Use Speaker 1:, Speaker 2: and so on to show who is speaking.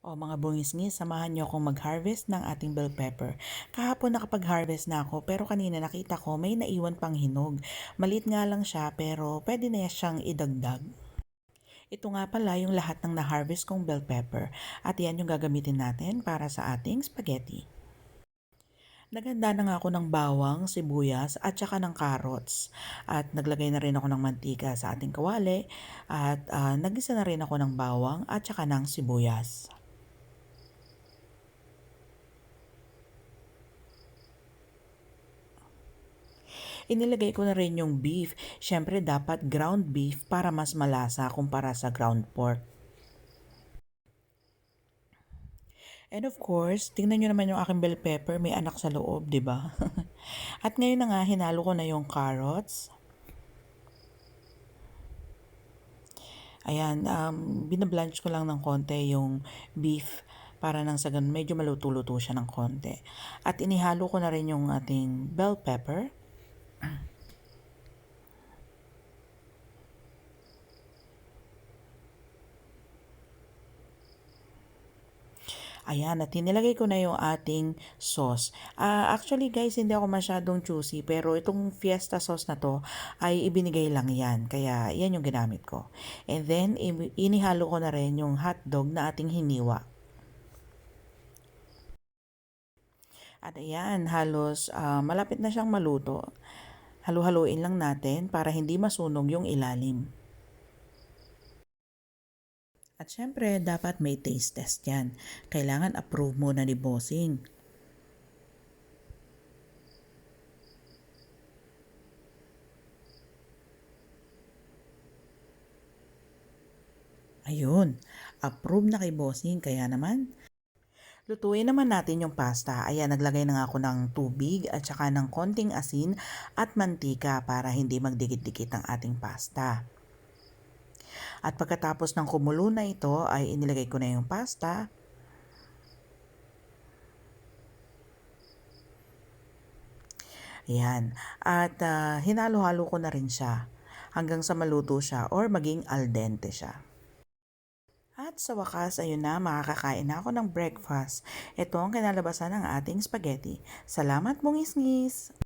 Speaker 1: O mga bungisngis, samahan niyo akong mag-harvest ng ating bell pepper. Kahapon nakapag-harvest na ako pero kanina nakita ko may naiwan pang hinog. Maliit nga lang siya pero pwede na siyang idagdag. Ito nga pala yung lahat ng na-harvest kong bell pepper at yan yung gagamitin natin para sa ating spaghetti. Naganda na nga ako ng bawang, sibuyas at saka ng carrots. At naglagay na rin ako ng mantika sa ating kawali at uh, nagisa na rin ako ng bawang at saka ng sibuyas. Inilagay ko na rin yung beef. Siyempre dapat ground beef para mas malasa kumpara sa ground pork. And of course, tingnan nyo naman yung aking bell pepper, may anak sa loob, di ba? At ngayon na nga, hinalo ko na yung carrots. Ayan, um, binablanch ko lang ng konti yung beef para nang sa ganun medyo maluto-luto siya ng konti. At inihalo ko na rin yung ating bell pepper. Ayan, at tinilagay ko na yung ating sauce. Uh, actually guys, hindi ako masyadong choosy, pero itong fiesta sauce na to ay ibinigay lang yan. Kaya yan yung ginamit ko. And then, inihalo ko na rin yung hotdog na ating hiniwa. At ayan, halos uh, malapit na siyang maluto. Halu-haluin lang natin para hindi masunog yung ilalim. At syempre, dapat may taste test yan. Kailangan approve muna ni bossing. Ayun, approve na kay bossing. Kaya naman, Lutuin naman natin yung pasta. Ayan, naglagay na nga ako ng tubig at saka ng konting asin at mantika para hindi magdikit-dikit ang ating pasta. At pagkatapos ng kumulo na ito ay inilagay ko na yung pasta. Ayan. At uh, hinalo-halo ko na rin siya hanggang sa maluto siya or maging al dente siya. At sa wakas, ayun na, makakakain na ako ng breakfast. Ito ang kinalabasan ng ating spaghetti. Salamat mong isngis!